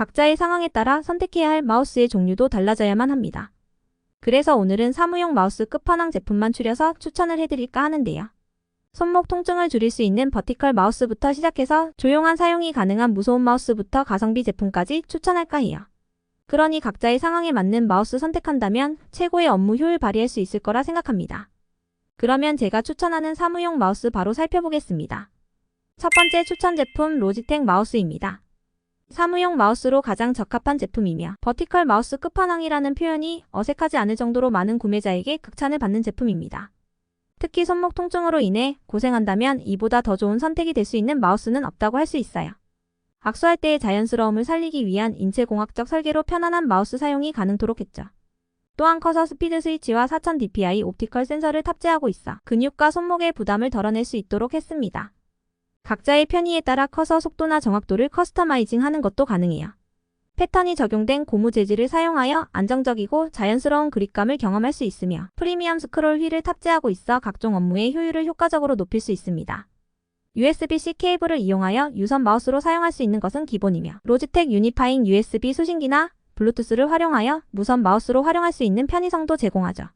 각자의 상황에 따라 선택해야 할 마우스의 종류도 달라져야만 합니다. 그래서 오늘은 사무용 마우스 끝판왕 제품만 추려서 추천을 해드릴까 하는데요. 손목 통증을 줄일 수 있는 버티컬 마우스부터 시작해서 조용한 사용이 가능한 무소음 마우스부터 가성비 제품까지 추천할까 해요. 그러니 각자의 상황에 맞는 마우스 선택한다면 최고의 업무 효율 발휘할 수 있을 거라 생각합니다. 그러면 제가 추천하는 사무용 마우스 바로 살펴보겠습니다. 첫 번째 추천 제품 로지텍 마우스입니다. 사무용 마우스로 가장 적합한 제품이며 버티컬 마우스 끝판왕이라는 표현이 어색하지 않을 정도로 많은 구매자에게 극찬을 받는 제품입니다. 특히 손목 통증으로 인해 고생한다면 이보다 더 좋은 선택이 될 수 있는 마우스는 없다고 할 수 있어요. 악수할 때의 자연스러움을 살리기 위한 인체공학적 설계로 편안한 마우스 사용이 가능토록 했죠. 또한 커서 스피드 스위치와 4000dpi 옵티컬 센서를 탑재하고 있어 근육과 손목의 부담을 덜어낼 수 있도록 했습니다. 각자의 편의에 따라 커서 속도나 정확도를 커스터마이징 하는 것도 가능해요. 패턴이 적용된 고무 재질을 사용하여 안정적이고 자연스러운 그립감을 경험할 수 있으며 프리미엄 스크롤 휠을 탑재하고 있어 각종 업무의 효율을 효과적으로 높일 수 있습니다. USB-C 케이블을 이용하여 유선 마우스로 사용할 수 있는 것은 기본이며 로지텍 유니파잉 USB 수신기나 블루투스를 활용하여 무선 마우스로 활용할 수 있는 편의성도 제공하죠.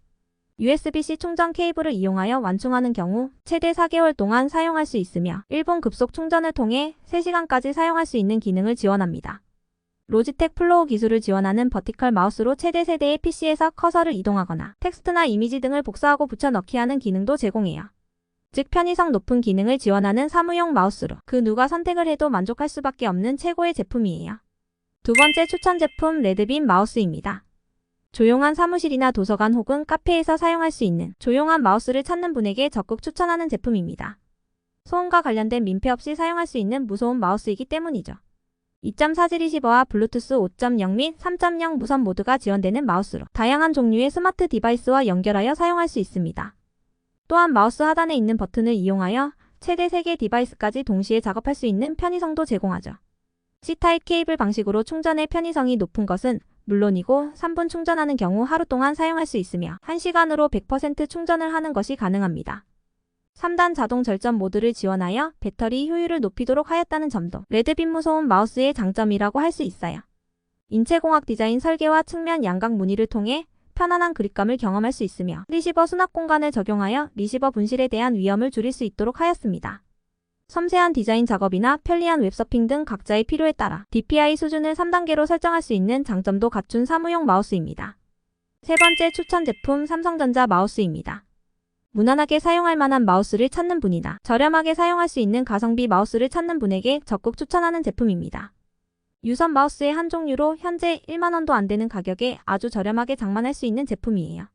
USB-C 충전 케이블을 이용하여 완충하는 경우 최대 4개월 동안 사용할 수 있으며 1분 급속 충전을 통해 3시간까지 사용할 수 있는 기능을 지원합니다. 로지텍 플로우 기술을 지원하는 버티컬 마우스로 최대 세대의 PC에서 커서를 이동하거나 텍스트나 이미지 등을 복사하고 붙여넣기 하는 기능도 제공해요. 즉 편의성 높은 기능을 지원하는 사무용 마우스로 그 누가 선택을 해도 만족할 수밖에 없는 최고의 제품이에요. 두 번째 추천 제품 레드빔 마우스입니다. 조용한 사무실이나 도서관 혹은 카페에서 사용할 수 있는 조용한 마우스를 찾는 분에게 적극 추천하는 제품입니다. 소음과 관련된 민폐 없이 사용할 수 있는 무소음 마우스이기 때문이죠. 2.4G 리시버와 블루투스 5.0 및 3.0 무선 모드가 지원되는 마우스로 다양한 종류의 스마트 디바이스와 연결하여 사용할 수 있습니다. 또한 마우스 하단에 있는 버튼을 이용하여 최대 3개 디바이스까지 동시에 작업할 수 있는 편의성도 제공하죠. C타입 케이블 방식으로 충전의 편의성이 높은 것은 물론이고 3분 충전하는 경우 하루 동안 사용할 수 있으며 1시간으로 100% 충전을 하는 것이 가능합니다. 3단 자동 절전 모드를 지원하여 배터리 효율을 높이도록 하였다는 점도 레드빔 무소음 마우스의 장점이라고 할 수 있어요. 인체공학 디자인 설계와 측면 양각 무늬를 통해 편안한 그립감을 경험할 수 있으며 리시버 수납 공간을 적용하여 리시버 분실에 대한 위험을 줄일 수 있도록 하였습니다. 섬세한 디자인 작업이나 편리한 웹서핑 등 각자의 필요에 따라 DPI 수준을 3단계로 설정할 수 있는 장점도 갖춘 사무용 마우스입니다. 세 번째 추천 제품 삼성전자 마우스입니다. 무난하게 사용할 만한 마우스를 찾는 분이나 저렴하게 사용할 수 있는 가성비 마우스를 찾는 분에게 적극 추천하는 제품입니다. 유선 마우스의 한 종류로 현재 1만원도 안 되는 가격에 아주 저렴하게 장만할 수 있는 제품이에요.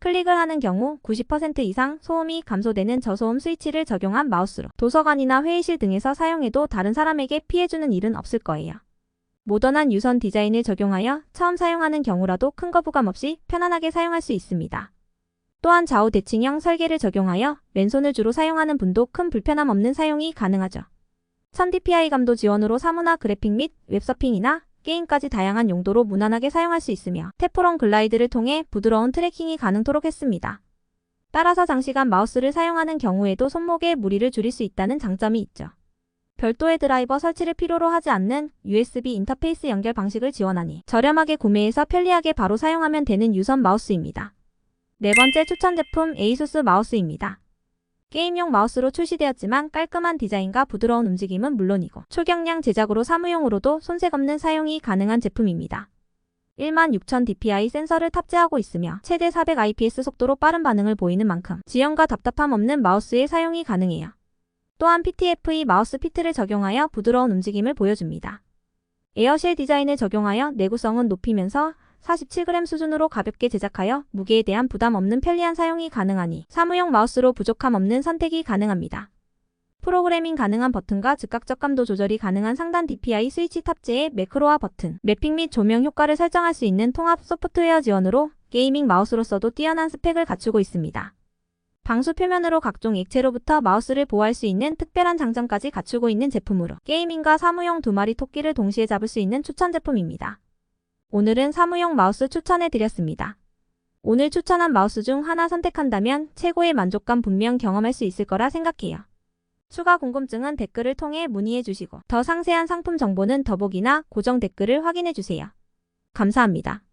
클릭을 하는 경우 90% 이상 소음이 감소되는 저소음 스위치를 적용한 마우스로 도서관이나 회의실 등에서 사용해도 다른 사람에게 피해주는 일은 없을 거예요. 모던한 유선 디자인을 적용하여 처음 사용하는 경우라도 큰 거부감 없이 편안하게 사용할 수 있습니다. 또한 좌우 대칭형 설계를 적용하여 왼손을 주로 사용하는 분도 큰 불편함 없는 사용이 가능하죠. 1000dpi 감도 지원으로 사무나 그래픽 및 웹서핑이나 게임까지 다양한 용도로 무난하게 사용할 수 있으며 테프론 글라이드를 통해 부드러운 트래킹이 가능토록 했습니다. 따라서 장시간 마우스를 사용하는 경우에도 손목의 무리를 줄일 수 있다는 장점이 있죠. 별도의 드라이버 설치를 필요로 하지 않는 USB 인터페이스 연결 방식을 지원하니 저렴하게 구매해서 편리하게 바로 사용하면 되는 유선 마우스입니다. 네 번째 추천 제품 에이수스 마우스입니다. 게임용 마우스로 출시되었지만 깔끔한 디자인과 부드러운 움직임은 물론이고 초경량 제작으로 사무용으로도 손색 없는 사용이 가능한 제품입니다. 16000dpi 센서를 탑재하고 있으며 최대 400ips 속도로 빠른 반응을 보이는 만큼 지연과 답답함 없는 마우스의 사용이 가능해요. 또한 PTFE 마우스 피트를 적용하여 부드러운 움직임을 보여줍니다. 에어쉘 디자인을 적용하여 내구성은 높이면서 47g 수준으로 가볍게 제작하여 무게에 대한 부담 없는 편리한 사용이 가능하니 사무용 마우스로 부족함 없는 선택이 가능합니다. 프로그래밍 가능한 버튼과 즉각적 감도 조절이 가능한 상단 DPI 스위치 탑재의 매크로와 버튼, 매핑 및 조명 효과를 설정할 수 있는 통합 소프트웨어 지원으로 게이밍 마우스로서도 뛰어난 스펙을 갖추고 있습니다. 방수 표면으로 각종 액체로부터 마우스를 보호할 수 있는 특별한 장점까지 갖추고 있는 제품으로 게이밍과 사무용 두 마리 토끼를 동시에 잡을 수 있는 추천 제품입니다. 오늘은 사무용 마우스 추천해 드렸습니다. 오늘 추천한 마우스 중 하나 선택한다면 최고의 만족감 분명 경험할 수 있을 거라 생각해요. 추가 궁금증은 댓글을 통해 문의해 주시고 더 상세한 상품 정보는 더보기나 고정 댓글을 확인해 주세요. 감사합니다.